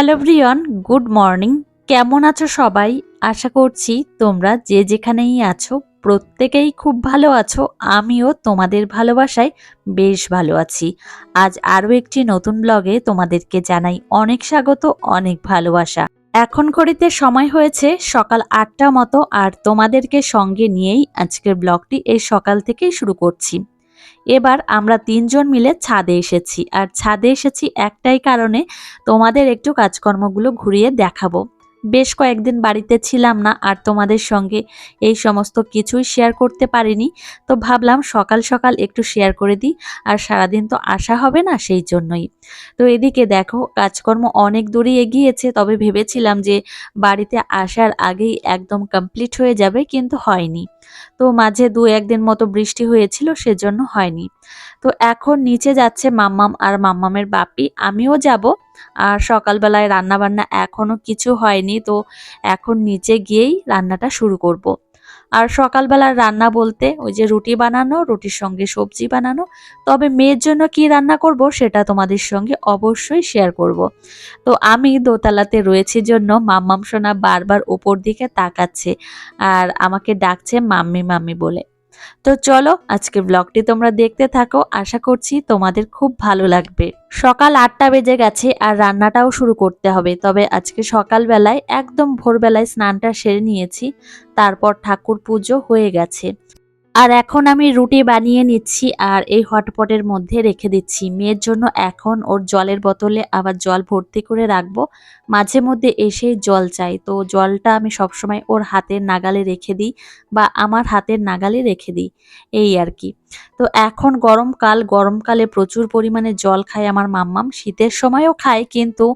Hello Brian, good morning. কেমন আছো সবাই? আশা করছি তোমরা যে যেখানেই আছো, প্রত্যেকেই খুব ভালো আছো। আমিও তোমাদের ভালোবাসায় বেশ ভালো আছি। আজ আরও একটি নতুন ব্লগে তোমাদেরকে জানাই অনেক স্বাগত, অনেক ভালোবাসা। এখন ঘড়িতে সময় হয়েছে সকাল আটটা মতো, আর তোমাদেরকে সঙ্গে নিয়েই আজকের ব্লগটি এই সকাল থেকেই শুরু করছি। এবার আমরা তিনজন মিলে ছাদে এসেছি, আর ছাদে এসেছি একটাই কারণে তোমাদের একটু কাজকর্মগুলো ঘুরিয়ে দেখাবো। বেশ কয়েকদিন বাড়িতে ছিলাম না, আর তোমাদের সঙ্গে এই সমস্ত কিছুই শেয়ার করতে পারিনি, তো ভাবলাম সকাল সকাল একটু শেয়ার করে দিই, আর সারাদিন তো আসা হবে না সেই জন্যই। তো এদিকে দেখো, কাজকর্ম অনেক দূরে এগিয়েছে, তবে ভেবেছিলাম যে বাড়িতে আসার আগেই একদম কমপ্লিট হয়ে যাবে, কিন্তু হয়নি। তো মাঝে দু একদিন মতো বৃষ্টি হয়েছিল, সেজন্য হয়নি তো এখন নিচে যাচ্ছে মাম্মাম আর মাম্মামের বাপি, আমিও যাব আর সকালবেলায় রান্নাবান্না এখনও এখনও কিছু হয়নি, তো এখন নিচে গিয়েই রান্নাটা শুরু করব। আর সকালবেলার রান্না বলতে ওই যে রুটি বানানো, রুটির সঙ্গে সবজি বানানো তবে মেয়ের জন্য কি রান্না করব সেটা তোমাদের সঙ্গে অবশ্যই শেয়ার করব। তো আমি দোতলাতে রয়েছি জন্য মাম্মাম সোনা বারবার ওপর দিকে তাকাচ্ছে আর আমাকে ডাকছে মাম্মি মাম্মি বলে তো চলো আজকে ব্লগটি তোমরা দেখতে থাকো, আশা করছি তোমাদের খুব ভালো লাগবে। সকাল আটটা বেজে গেছে আর রান্নাটাও শুরু করতে হবে, তবে আজকে সকালবেলায়, একদম ভোরবেলায় স্নানটা সেরে নিয়েছি, তারপর ঠাকুর পুজো হয়ে গেছে। আর এখন আমি রুটি বানিয়ে নিচ্ছি আর এই হটপটের মধ্যে রেখে দিচ্ছি। মেয়ের জন্য এখন ওর জলের বোতলে আবার জল ভর্তি করে রাখব। মাঝে মধ্যে এসেই জল চাই। তো জলটা আমি সবসময় ওর হাতের নাগালে রেখে দিই বা আমার হাতের নাগালে রেখে দিই। এই আর কি। তো এখন গরমকাল গরমকালে প্রচুর পরিমাণে জল খায় আমার মাম্মাম। শীতের সময়ও খায় কিন্তু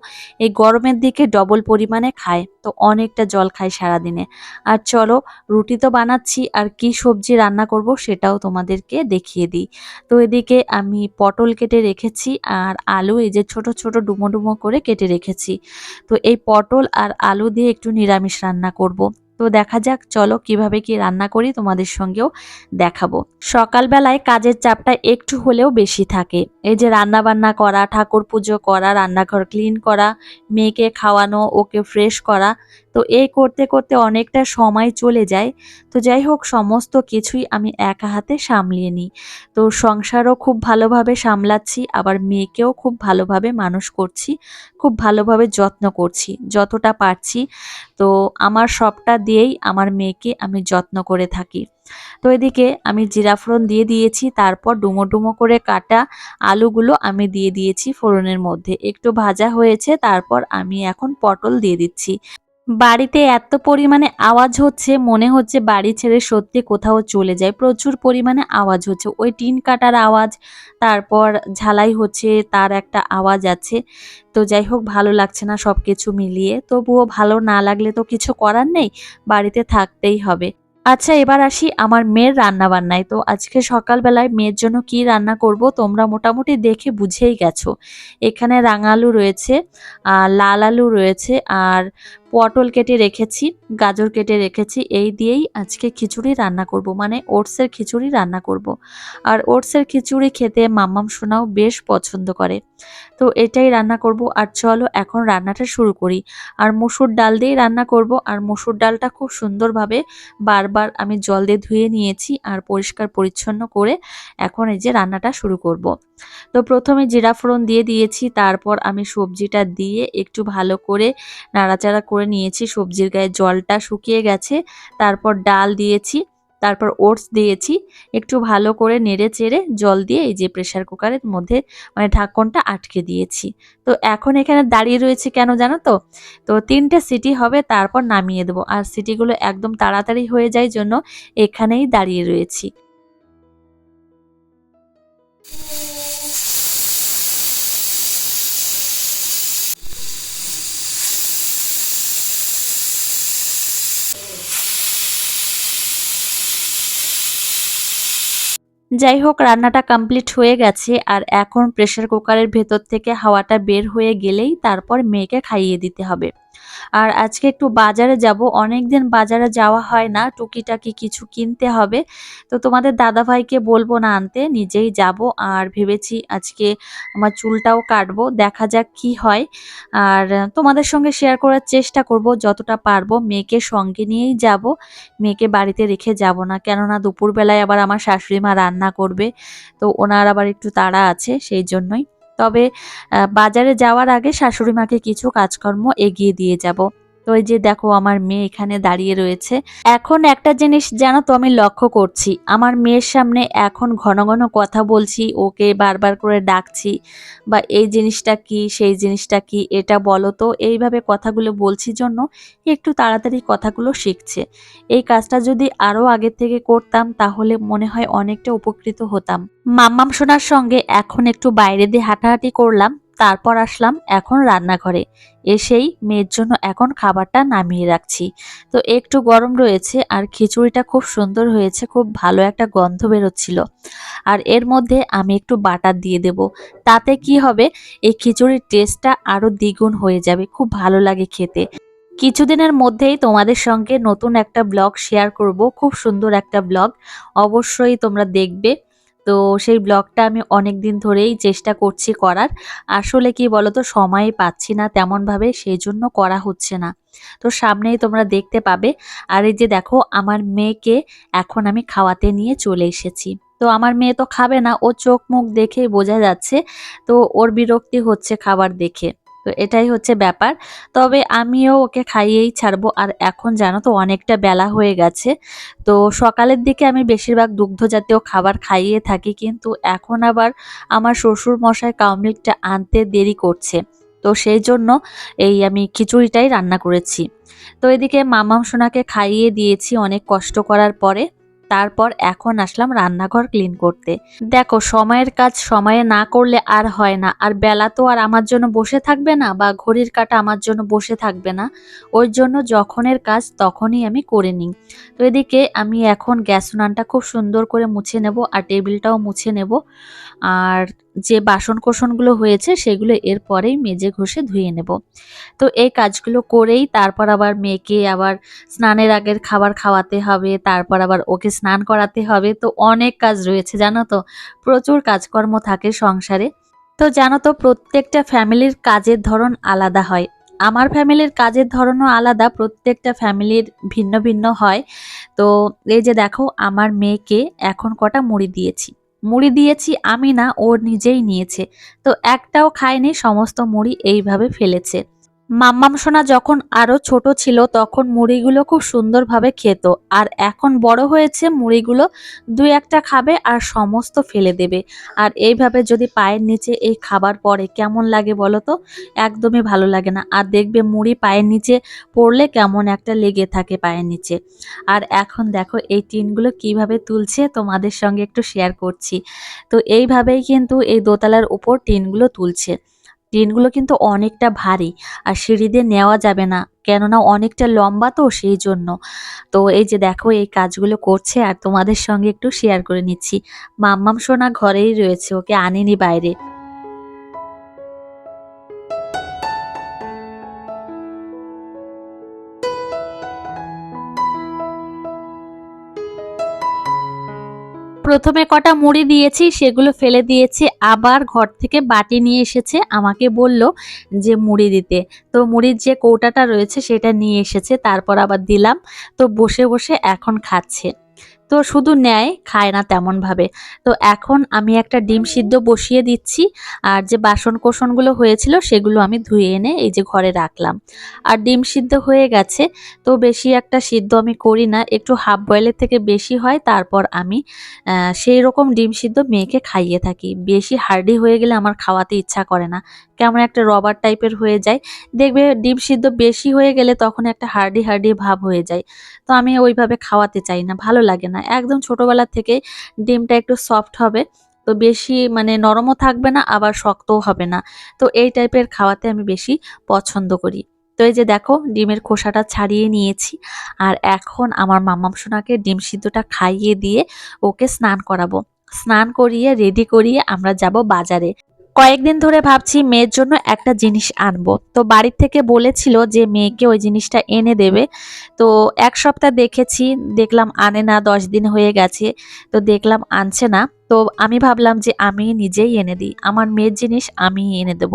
এই গরমের দিকে ডবল পরিমাণে খায়। তো অনেকটা জল খাই সারাদিনে। আর চলো, রুটি তো বানাচ্ছি, আর কি সবজি রান্না করব সেটাও তোমাদেরকে দেখিয়ে দিই। তো এদিকে আমি পটল কেটে রেখেছি, আর আলু এই যে ছোট ছোট ডুমো ডুমো করে কেটে রেখেছি। তো এই পটল আর আলু দিয়ে একটু নিরামিষ রান্না করব। তো দেখা যাক, চলো কীভাবে কি রান্না করি তোমাদের সঙ্গেও দেখাবো। সকালবেলায় কাজের চাপটা একটু হলেও বেশি থাকে। এই যে রান্না বান্না করা, ঠাকুর পুজো করা, রান্নাঘর ক্লিন করা, মেয়েকে খাওয়ানো, ওকে ফ্রেশ করা তো এই করতে করতে অনেকটা সময় চলে যায়। তো যাই হোক, সমস্ত কিছুই আমি একা হাতে সামলিয়ে নিই। তো সংসারও খুব ভালোভাবে সামলাচ্ছি, আবার মেয়েকেও খুব ভালোভাবে মানুষ করছি, খুব ভালোভাবে যত্ন করছি, যতটা পারছি। তো আমার সবটা দিয়েই আমার মেয়েকে আমি যত্ন করে থাকি। তো এদিকে আমি জিরাফোড়ন দিয়ে দিয়েছি, তারপর ডুমো ডুমো করে কাটা আলুগুলো আমি দিয়ে দিয়েছি ফোড়নের মধ্যে। একটু ভাজা হয়েছে, তারপর আমি এখন পটল দিয়ে দিচ্ছি। বাড়িতে এত পরিমাণে আওয়াজ হচ্ছে, মনে হচ্ছে বাড়ি ছেড়ে সত্যি কোথাও চলে যায়। প্রচুর পরিমাণে আওয়াজ হচ্ছে। ওই টিন কাটার আওয়াজ, তারপর ঝালাই হচ্ছে, তার একটা আওয়াজ আছে। তো যাই হোক, ভালো লাগছে না সব কিছু মিলিয়ে। তবুও ভালো না লাগলে তো কিছু করার নেই, বাড়িতে থাকতেই হবে। আচ্ছা এবার আসি আমার মেয়ের রান্না বান্নায় তো আজকে সকালবেলায় মেয়ের জন্য কি রান্না করব, তোমরা মোটামুটি দেখে বুঝেই গেছো। এখানে রাঙা আলু রয়েছে, আর লাল আলু রয়েছে, আর পটল কেটে রেখেছি, গাজর কেটে রেখেছি, এই দিয়েই আজকে খিচুড়ি রান্না করব। মানে ওটসের খিচুড়ি রান্না করব। আর ওটসের খিচুড়ি খেতে মাম্মাম সোনাও বেশ পছন্দ করে। তো এটাই রান্না করব। আর চলো এখন রান্নাটা শুরু করি। আর মুসুর ডাল দিয়েই রান্না করব। আর মুসুর ডালটা খুব সুন্দরভাবে বারবার আমি জল দিয়ে ধুয়ে নিয়েছি আর পরিষ্কার পরিচ্ছন্ন করে এখন এই যে রান্নাটা শুরু করব। তো প্রথমে জিরা ফোড়ন দিয়ে দিয়েছি, তারপর আমি সবজিটা দিয়ে একটু ভালো করে নাড়াচাড়া করে নিয়েছি। সবজির গায়ে জলটা শুকিয়ে গেছে, তারপর ডাল দিয়েছি, তারপর ওটস দিয়েছি। একটু ভালো করে নেড়ে চেড়ে জল দিয়ে এই যে প্রেশার কুকারের মধ্যে মানে ঢাকনটা আটকে দিয়েছি। তো এখন এখানে দাঁড়িয়ে রয়েছে কেন জানো তো? তো তিনটে সিটি হবে, তারপর নামিয়ে দেবো। আর সিটিগুলো একদম তাড়াতাড়ি হয়ে যায় জন্য এখানেই দাঁড়িয়ে রয়েছি। যাই হোক রান্নাটা কমপ্লিট হয়ে গেছে আর এখন প্রেশার কুকারের ভেতর থেকে হাওয়াটা বের হয়ে গেলেই তারপর মেয়েকে খাইয়ে দিতে হবে। আর আজকে একটু বাজারে যাব। অনেক দিন বাজারে যাওয়া হয় না। টুকিটাকি কিছু কিনতে হবে। তো তোমাদের দাদাভাইকে বলব না আনতে, নিজেই যাব। আর ভেবেছি আজকে আমার চুলটাও কাটবো, দেখা যাক কি হয়। আর তোমাদের সঙ্গে শেয়ার করার চেষ্টা করব, যতটা পারব। মেয়েকে সঙ্গে নিয়েই যাব। মেয়েকে বাড়িতে রেখে যাব না। কেননা দুপুরবেলায় আবার আমার শাশুড়ি মা রান্না করবে। তো ওনার আবার একটু তাড়া আছে, সেই জন্যই। তবে বাজারে যাওয়ার আগে শাশুড়ি মাকে কিছু কাজকর্ম এগিয়ে দিয়ে যাব। তো এই যে দেখো আমার মেয়ে এখানে দাঁড়িয়ে রয়েছে। এখন একটা জিনিস জানো তো আমি লক্ষ্য করছি, আমার মেয়ের সামনে এখন ঘন ঘন কথা বলছি, ওকে বারবার করে ডাকছি, বা এই জিনিসটা কি, সেই জিনিসটা কি, এটা বলো তো, এইভাবে কথাগুলো বলছি জন্য একটু তাড়াতাড়ি কথাগুলো শিখছে। এই কাজটা যদি আরও আগে থেকে করতাম তাহলে মনে হয় অনেকটা উপকৃত হতাম। মাম্মাম সোনার সঙ্গে এখন একটু বাইরে দিয়ে হাঁটাহাঁটি করলাম তারপর আসলাম এখন রান্নাঘরে। এসেই মেয়ের জন্য এখন খাবারটা নামিয়ে রাখছি। তো একটু গরম রয়েছে আর খিচুড়িটা খুব সুন্দর হয়েছে, খুব ভালো একটা গন্ধ বেরোচ্ছিল। আর এর মধ্যে আমি একটু বাটার দিয়ে দেব। তাতে কি হবে, এই খিচুড়ির টেস্টটা আরও দ্বিগুণ হয়ে যাবে, খুব ভালো লাগে খেতে। কিছুদিনের মধ্যেই তোমাদের সঙ্গে নতুন একটা ব্লগ শেয়ার করব, খুব সুন্দর একটা ব্লগ। অবশ্যই তোমরা দেখবে। তো সেই ব্লগটা আমি অনেক দিন ধরেই চেষ্টা করছি করার। আসলে কি বলতো সময় পাচ্ছি না তেমনভাবে সেই জন্য করা হচ্ছে না। তো সামনেই তোমরা দেখতে পাবে। আর এই যে দেখো, আমার মেয়েকে এখন আমি খাওয়াতে নিয়ে চলে এসেছি। তো আমার মেয়ে তো খাবে না, ও চোখ মুখ দেখেই বোঝা যাচ্ছে। তো ওর বিরক্তি হচ্ছে খাবার দেখে। তো এটাই হচ্ছে ব্যাপার। তবে আমিও ওকে খাইয়েই ছাড়বো। আর এখন জানো তো অনেকটা বেলা হয়ে গেছে। তো সকালের দিকে আমি বেশিরভাগ দুগ্ধ জাতীয় খাবার খাইয়ে থাকি। কিন্তু এখন আবার আমার শ্বশুর মশাই কাউমিল্কটা আনতে দেরি করছে। তো সেই জন্য এই আমি খিচুড়িটাই রান্না করেছি। তো এদিকে মামাম সোনাকে খাইয়ে দিয়েছি অনেক কষ্ট করার পরে। তারপর এখন আসলাম রান্নাঘর ক্লিন করতে। দেখো, সময়ের কাজ সময়ে না করলে আর হয় না। আর বেলা তো আর আমার জন্য বসে থাকবে না বা ঘড়ির কাটা আমার জন্য বসে থাকবে না। ওই জন্য যখনের কাজ তখনই আমি করে নিই। তো এদিকে আমি এখন গ্যাস উনানটা খুব সুন্দর করে মুছে নেব আর টেবিলটাও মুছে নেব। আর যে বাসন কোসনগুলো হয়েছে সেগুলো এরপরেই মেজে ঘষে ধুয়ে নেব। তো এই কাজগুলো করেই তারপর আবার মেয়েকে আবার স্নানের আগের খাবার খাওয়াতে হবে, তারপর আবার ওকে স্নান করাতে হবে। তো অনেক কাজ রয়েছে, জানো তো? প্রচুর কাজকর্ম থাকে সংসারে। তো জানো তো, প্রত্যেকটা ফ্যামিলির কাজের ধরন আলাদা হয়। আমার ফ্যামিলির কাজের ধরনও আলাদা, প্রত্যেকটা ফ্যামিলির ভিন্ন ভিন্ন হয়। তো এই যে দেখো, আমার মেয়েকে এখন কটা মুড়ি দিয়েছি। মুড়ি দিয়েছি আমি না ওর নিজেই নিয়েছে। তো একটাও খায়নি সমস্ত মুড়ি এইভাবে ফেলেছে। মাম্মাম সোনা যখন আরও ছোট ছিল, তখন মুড়িগুলো খুব সুন্দরভাবে খেত। আর এখন বড় হয়েছে, মুড়িগুলো দুই একটা খাবে আর সমস্ত ফেলে দেবে। আর এইভাবে যদি পায়ের নিচে এই খাবার পড়ে, কেমন লাগে বলো তো? একদমই ভালো লাগে না। আর দেখবে মুড়ি পায়ের নিচে পড়লে কেমন একটা লেগে থাকে পায়ের নিচে। আর এখন দেখো এই টিনগুলো কীভাবে তুলছে, তোমাদের সঙ্গে একটু শেয়ার করছি। তো এইভাবেই কিন্তু এই দোতলার উপর টিনগুলো তুলছে। টিনগুলো কিন্তু অনেকটা ভারী আর সিঁড়ি দিয়ে নেওয়া যাবে না, কেননা অনেকটা লম্বা তো সেই জন্য। তো এই যে দেখো, এই কাজগুলো করছে আর তোমাদের সঙ্গে একটু শেয়ার করে নিচ্ছি। মাম্মাম সোনা ঘরেই রয়েছে, ওকে আনিনি বাইরে। প্রথমে কটা মুড়ি দিয়েছি, সেগুলো ফেলে দিয়েছি। আবার ঘর থেকে বাটি নিয়ে এসেছে, আমাকে বলল যে মুড়ি দিতে। তো মুড়ির যে কৌটাটা রয়েছে, সেটা নিয়ে এসেছে, তারপর আবার দিলাম। তো বসে বসে এখন খাচ্ছে। তো শুধু নেয়, খায় না তেমনভাবে। তো এখন আমি একটা ডিম সিদ্ধ বসিয়ে দিচ্ছি, আর যে বাসন কোসনগুলো হয়েছিল সেগুলো আমি ধুয়ে এনে এই যে ঘরে রাখলাম। আর ডিম সিদ্ধ হয়ে গেছে, তো বেশি একটা সিদ্ধ আমি করি না, একটু হাফ বয়েলের থেকে বেশি হয়, তারপর আমি সেই রকম ডিম সিদ্ধ মেয়েকে খাইয়ে থাকি। বেশি হার্ডি হয়ে গেলে আমার খাওয়াতে ইচ্ছা করে না। কেমন একটা রবার টাইপের হয়ে যায়। দেখবে ডিম সিদ্ধ বেশি হয়ে গেলে তখন একটা হার্ডি হার্ডি ভাব হয়ে যায়। তো আমি ওইভাবে খাওয়াতে চাই না, ভালো লাগে না। একদম ছোটবেলা থেকে ডিমটা একটু সফট হবে, তো বেশি মানে নরমও থাকবে না, আবার শক্তও হবে না। তো এই টাইপের খাওয়াতে আমি বেশি পছন্দ করি। তো এই যে দেখো, ডিমের খোসাটা ছাড়িয়ে নিয়েছি, আর এখন আমার মাম্মাম সোনাকে ডিম সিদ্ধটা খাইয়ে দিয়ে ওকে স্নান করাবো। স্নান করিয়ে রেডি করিয়ে আমরা যাব বাজারে। কয়েকদিন ধরে ভাবছি মেয়ের জন্য একটা জিনিস আনব। তো বাড়ির থেকে বলেছিল যে মেয়েকে ওই জিনিসটা এনে দেবে। তো এক সপ্তাহ দেখেছি, দেখলাম আনে না, দশ দিন হয়ে গেছে। তো দেখলাম আনছে না। তো আমি ভাবলাম যে আমি নিজেই এনে দিই। আমার মেয়ের জিনিস আমি এনে দেব।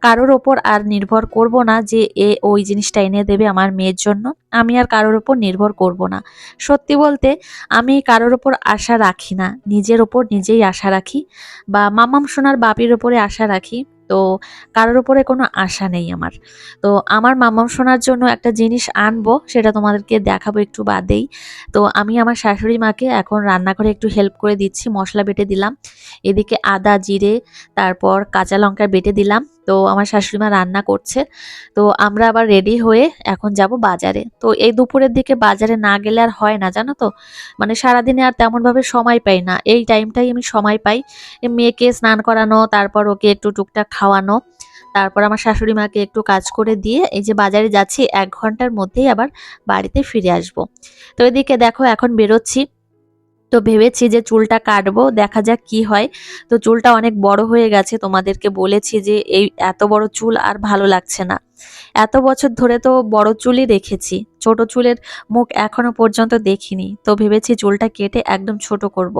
কারোর ওপর আর নির্ভর করব না যে এ ওই জিনিসটা এনে দেবে আমার মেয়ের জন্য। আমি আর কারোর ওপর নির্ভর করব না। সত্যি বলতে আমি কারোর ওপর আশা রাখি না। নিজের ওপর নিজেই আশা রাখি বা মামাম সোনার বাপির ওপরে আশা রাখি। তো কারোর উপরে কোনো আশা নেই আমার। তো আমার মামাম শোনার জন্য একটা জিনিস আনব, সেটা তোমাদেরকে দেখাবো একটু বাদেই। তো আমি আমার শাশুড়ি মাকে এখন রান্নাঘরে একটু হেল্প করে দিচ্ছি, মশলা বেটে দিলাম। এদিকে আদা, জিরে, তারপর কাঁচা লঙ্কা বেটে দিলাম। তো আমার শাশুড়ি মা রান্না করছে। তো আমরা আবার রেডি হয়ে এখন যাব বাজারে। তো এই দুপুরের দিকে বাজারে না গেলে আর হয় না, জানো তো? মানে সারাদিনে আর তেমনভাবে সময় পাই না। এই টাইমটাই আমি সময় পাই। মেয়েকে স্নান করানো, তারপর ওকে একটু টুকটাক খাওয়ানো, তারপর আমার শাশুড়ি মাকে একটু কাজ করে দিয়ে এই যে বাজারে যাচ্ছি, এক ঘণ্টার মধ্যেই আবার বাড়িতে ফিরে আসব। তো এদিকে দেখো এখন বেরোচ্ছি। তো ভেবেছি যে চুলটা কাটবো, দেখা যাক কি হয়। তো চুলটা অনেক বড় হয়ে গেছে, তোমাদেরকে বলেছি যে এই এত বড় চুল আর ভালো লাগছে না। এত বছর ধরে তো বড় চুলই রেখেছি ছোট চুলের মুখ এখনও পর্যন্ত দেখিনি। তো ভেবেছি চুলটা কেটে একদম ছোট করব।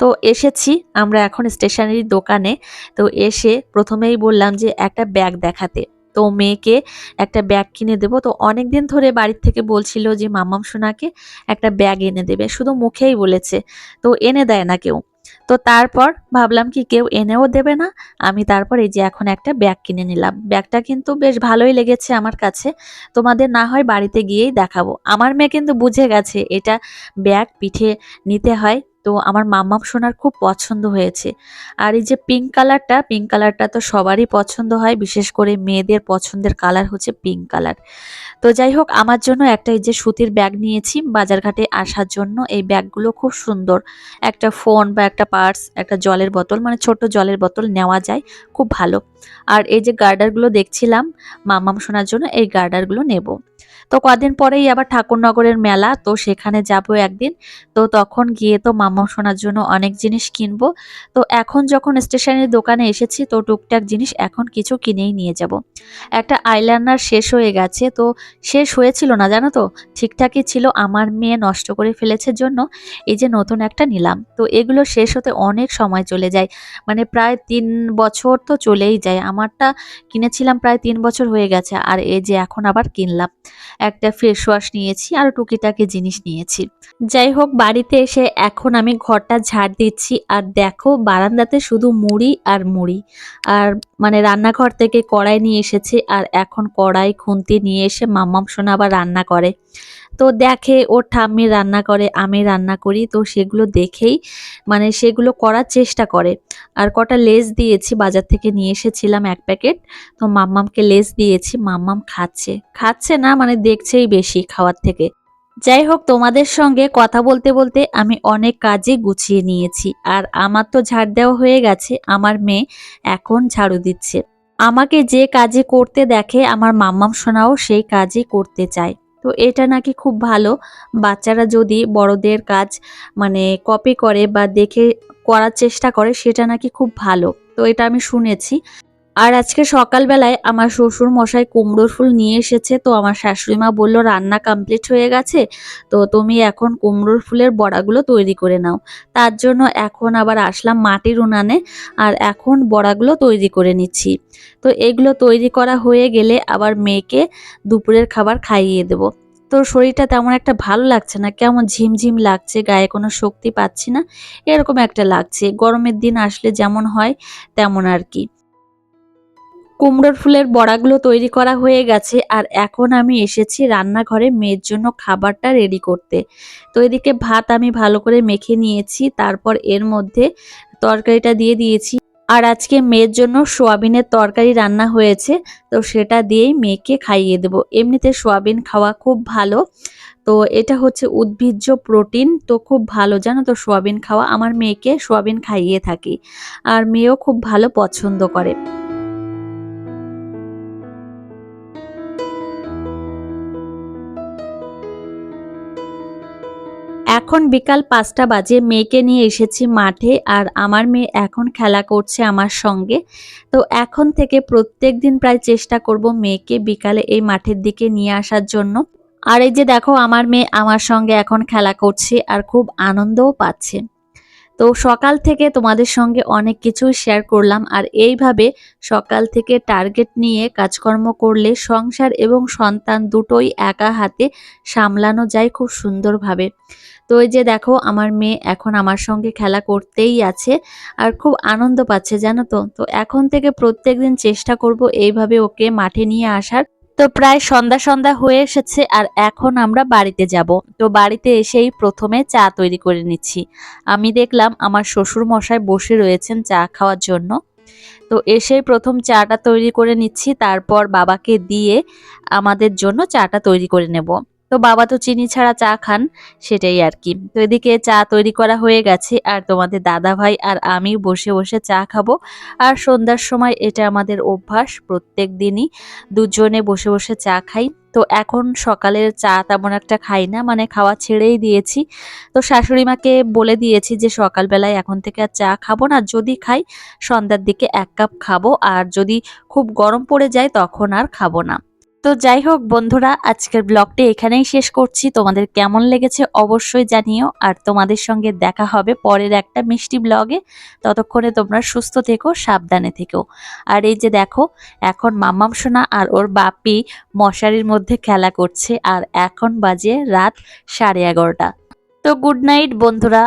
তো এসেছি আমরা এখন স্টেশনারি দোকানে। তো এসে প্রথমেই বললাম যে একটা ব্যাগ দেখাতে। তো মেয়েকে একটা ব্যাগ কিনে দেবো। তো অনেক দিন ধরে বাড়ির থেকে বলছিল যে, মামাম সোনাকে একটা ব্যাগ এনে দেবে। শুধু মুখেই বলেছে। তো এনে দেয় না কেউ। তো তারপর ভাবলাম কি, কেউ এনেও দেবে না। আমি তারপর এই যে এখন একটা ব্যাগ কিনে নিলাম। ব্যাগটা কিন্তু বেশ ভালোই লেগেছে আমার কাছে। তোমাদের না হয় বাড়িতে গিয়েই দেখাবো। আমার মেয়ে কিন্তু বুঝে গেছে এটা ব্যাগ পিঠে নিতে হয়। তো আমার মাম্মাম সোনার খুব পছন্দ হয়েছে। আর এই যে পিঙ্ক কালারটা পিঙ্ক কালারটা তো সবারই পছন্দ হয়, বিশেষ করে মেয়েদের পছন্দের কালার হচ্ছে পিঙ্ক কালার তো যাই হোক, আমার জন্য একটা এই যে সুতির ব্যাগ নিয়েছি, বাজারঘাটে আসার জন্য। এই ব্যাগগুলো খুব সুন্দর। একটা ফোন বা একটা পার্স একটা জলের বোতল মানে ছোট জলের বোতল নেওয়া যায়, খুব ভালো। আর এই যে গার্ডারগুলো দেখছিলাম, মামাম শোনার জন্য এই গার্ডারগুলো নেব। তো কদিন পরেই আবার ঠাকুরনগরের মেলা, তো সেখানে যাব একদিন। তো তখন গিয়ে তো মামা শোনার জন্য অনেক জিনিস কিনবো। তো এখন যখন স্টেশনের দোকানে এসেছি, তো টুকটাক জিনিস এখন কিছু কিনেই নিয়ে যাব। একটা আইলাইনার শেষ হয়ে গেছে, তো শেষ হয়েছিল না, জানো তো? ঠিকঠাকই ছিল, আমার মেয়ে নষ্ট করে ফেলেছে জন্য এই যে নতুন একটা নিলাম। তো এগুলো শেষ হতে অনেক সময় চলে যায়। মানে প্রায় তিন বছর তো চলেই যায়। আমারটা কিনেছিলাম প্রায় তিন বছর হয়ে গেছে, আর এই যে এখন আবার কিনলাম। একটা ফেস ওয়াশ নিয়েছি আর টুকিটাকি জিনিস নিয়েছি। যাই হোক, বাড়িতে এসে এখন আমি ঘরটা ঝাড় দিচ্ছি। আর দেখো, বারান্দাতে শুধু মুড়ি আর মুড়ি। আর মানে রান্নাঘর থেকে কড়াই নিয়ে এসেছে। আর এখন কড়াই, খুন্তি নিয়ে এসে মাম্মাম সোনা আবার রান্না করে। তো দেখে ওর ঠাম্মি রান্না করে, আমি রান্না করি, তো সেগুলো দেখেই মানে সেগুলো করার চেষ্টা করে। আর কটা লেস দিয়েছি, বাজার থেকে নিয়ে এসেছিলাম এক প্যাকেট। তো মাম্মামকে লেস দিয়েছি, মাম্মাম খাচ্ছে। খাচ্ছে না মানে দেখছেই বেশি খাওয়ার থেকে। যাই হোক, তোমাদের সঙ্গে কথা বলতে বলতে আমি অনেক কাজে গুছিয়ে নিয়েছি। আর আমার তো ঝাড় দেওয়া হয়ে গেছে, আমার মেয়ে এখন ঝাড়ু দিচ্ছে। আমাকে যে কাজে করতে দেখে, আমার মাম্মাম সোনাও সেই কাজই করতে চায়। তো এটা নাকি খুব ভালো। বাচ্চারা যদি বড়দের কাজ মানে কপি করে বা দেখে করার চেষ্টা করে, সেটা নাকি খুব ভালো। তো এটা আমি শুনেছি। আর আজকে সকালবেলায় আমার শ্বশুর মশাই কুমড়োর ফুল নিয়ে এসেছে, তো আমার শাশুড়ি মা বলল, রান্না কমপ্লিট হয়ে গেছে, তো তুমি এখন কুমড়োর ফুলের বড়াগুলো তৈরি করে নাও। তার জন্য এখন আবার আসলাম মাটির উনানে, আর এখন বড়াগুলো তৈরি করে নিচ্ছি। তো এগুলো তৈরি করা হয়ে গেলে আবার মেয়েকে দুপুরের খাবার খাইয়ে দেব। তো শরীরটা তেমন একটা ভালো লাগছে না, কেমন ঝিমঝিম লাগছে, গায়ে কোনো শক্তি পাচ্ছি না, এরকম একটা লাগছে। গরমের দিন আসলে যেমন হয়, তেমন আর কি। কুমড়োর ফুলের বড়াগুলো তৈরি করা হয়ে গেছে আর এখন আমি এসেছি রান্নাঘরে মেয়ের জন্য খাবারটা রেডি করতে। তো এদিকে ভাত আমি ভালো করে মেখে নিয়েছি, তারপর এর মধ্যে তরকারিটা দিয়ে দিয়েছি। আর আজকে মেয়ের জন্য সোয়াবিনের তরকারি রান্না হয়েছে, তো সেটা দিয়েই মেয়েকে খাইয়ে দেব। এমনিতে সোয়াবিন খাওয়া খুব ভালো। তো এটা হচ্ছে উদ্ভিজ্জ প্রোটিন, তো খুব ভালো, জানো তো, সোয়াবিন খাওয়া। আমার মেয়েকে সোয়াবিন খাইয়ে থাকি। আর মেয়েও খুব ভালো পছন্দ করে। এখন বিকাল পাঁচটা বাজে, মেয়েকে নিয়ে এসেছি মাঠে আর আমার মেয়ে এখন খেলা করছে আমার সঙ্গে। তো এখন থেকে প্রত্যেক দিন প্রায় চেষ্টা করব মেয়েকে বিকালে এই মাঠের দিকে নিয়ে আসার জন্য। আর এই যে দেখো, আমার মেয়ে আমার সঙ্গে এখন খেলা করছে আর খুব আনন্দও পাচ্ছে। তো সকাল থেকে তোমাদের সঙ্গে অনেক কিছুই শেয়ার করলাম আর এইভাবে সকাল থেকে টার্গেট নিয়ে কাজকর্ম করলে সংসার এবং সন্তান দুটোই একা হাতে সামলানো যায় খুব সুন্দরভাবে। তো এই যে দেখো আমার মেয়ে এখন আমার সঙ্গে খেলা করতেই আছে আর খুব আনন্দ পাচ্ছে জানো তো? তো এখন থেকে প্রত্যেকদিন চেষ্টা করব এইভাবে ওকে মাঠে নিয়ে আসার। তো প্রায় সন্ধ্যা সন্ধ্যা হয়ে এসেছে আর এখন আমরা বাড়িতে যাব। তো বাড়িতে এসেই প্রথমে চা তৈরি করে নিচ্ছি। আমি দেখলাম আমার শ্বশুর মশাই বসে রয়েছেন চা খাওয়ার জন্য। তো এসেই প্রথম চাটা তৈরি করে নিচ্ছি, তারপর বাবাকে দিয়ে আমাদের জন্য চাটা তৈরি করে নেব। তো বাবা তো চিনি ছাড়া চা খান, সেটাই আর কি। তো এদিকে চা তৈরি করা হয়ে গেছে, আর তোমাদের দাদা ভাই আর আমি বসে বসে চা খাব। আর সন্ধ্যার সময় এটা আমাদের অভ্যাস, প্রত্যেক দিনই দুজনে বসে বসে চা খাই। তো এখন সকালের চা তেমন একটা খাই না মানে খাওয়া ছেড়েই দিয়েছি। তো শাশুড়ি মাকে বলে দিয়েছি যে সকালবেলায় এখন থেকে আর চা খাব না, যদি খাই সন্ধ্যার দিকে এক কাপ খাব, আর যদি খুব গরম পড়ে যায় তখন আর খাব না। তো যাই হোক বন্ধুরা, আজকের ব্লগটি এখানেই শেষ করছি। তোমাদের কেমন লেগেছে অবশ্যই জানিও। আর তোমাদের সঙ্গে দেখা হবে পরের একটা মিষ্টি ব্লগে। ততক্ষণে তোমরা সুস্থ থেকো, সাবধানে থেকো। আর এই যে দেখো, এখন মাম্মাম সোনা আর ওর বাপি মশারির মধ্যে খেলা করছে। আর এখন বাজে রাত সাড়ে এগারোটা। তো গুড নাইট বন্ধুরা।